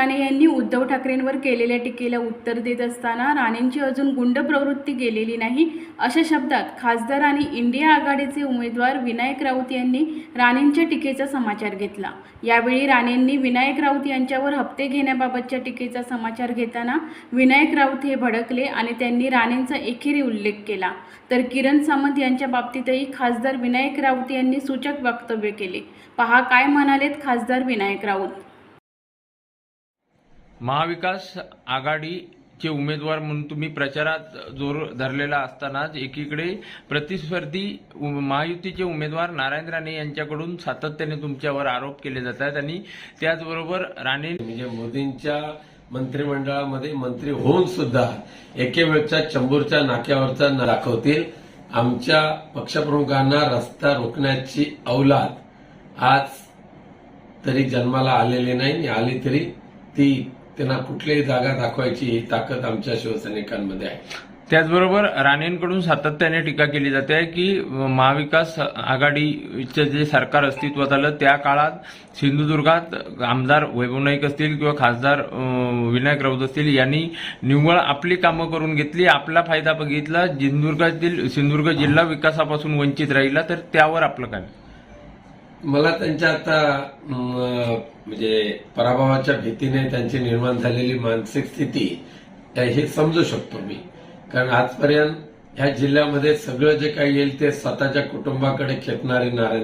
राणे यांनी उद्धव ठाकरेंवर केलेल्या टीकेला उत्तर देत असताना राणेंची अजून गुंड प्रवृत्ती गेलेली नाही अशा शब्दात खासदार आणि इंडिया आघाडीचे उमेदवार विनायक राऊत यांनी राणेंच्या टीकेचा समाचार घेतला. यावेळी राणेंनी विनायक राऊत यांच्यावर हप्ते घेण्याबाबतच्या टीकेचा समाचार घेताना विनायक राऊत हे भडकले आणि त्यांनी राणेंचा एकेरी उल्लेख केला. तर किरण सामंत यांच्या बाबतीतही खासदार विनायक राऊत यांनी सूचक वक्तव्य केले. पहा काय म्हणालेत खासदार विनायक राऊत. महाविकास आघाडीचे उमेदवार म्हणून तुम्ही प्रचारात जोर धरलेला असतानाच एकीकडे प्रतिस्पर्धी महायुतीचे उमेदवार नारायण राणे यांच्याकडून सातत्याने तुमच्यावर आरोप केले जात आहेत आणि त्याचबरोबर राणे म्हणजे मोदींच्या मंत्रिमंडळामध्ये मंत्री होऊन सुद्धा एके वेळच्या चंबूरच्या नाक्यावरचा दाखवतील. आमच्या पक्षप्रमुखांना रस्ता रोखण्याची अवलाद आज तरी जन्माला आलेली नाही आली तरी ती त्यांना कुठलीही जागा दाखवायची ही ताकद आमच्या शिवसैनिकांमध्ये आहे. त्याचबरोबर राणेंकडून सातत्याने टीका केली जाते आहे की महाविकास आघाडीचं जे सरकार अस्तित्वात आलं त्या काळात सिंधुदुर्गात आमदार वैभव नाईक असतील किंवा खासदार विनायक राऊत असतील यांनी निव्वळ आपली कामं करून घेतली आपला फायदा बघितला सिंधुदुर्गातील सिंधुदुर्ग जिल्हा विकासापासून वंचित राहिला तर त्यावर आपलं काय? मला त्यांच्या आता म्हणजे पराभवाच्या भीतीने त्यांची निर्माण झालेली मानसिक स्थिती हे समजू शकतो मी. कारण आजपर्यंत ह्या जिल्ह्यामध्ये सगळं जे काही येईल ते स्वतःच्या कुटुंबाकडे खेचणारे नारायण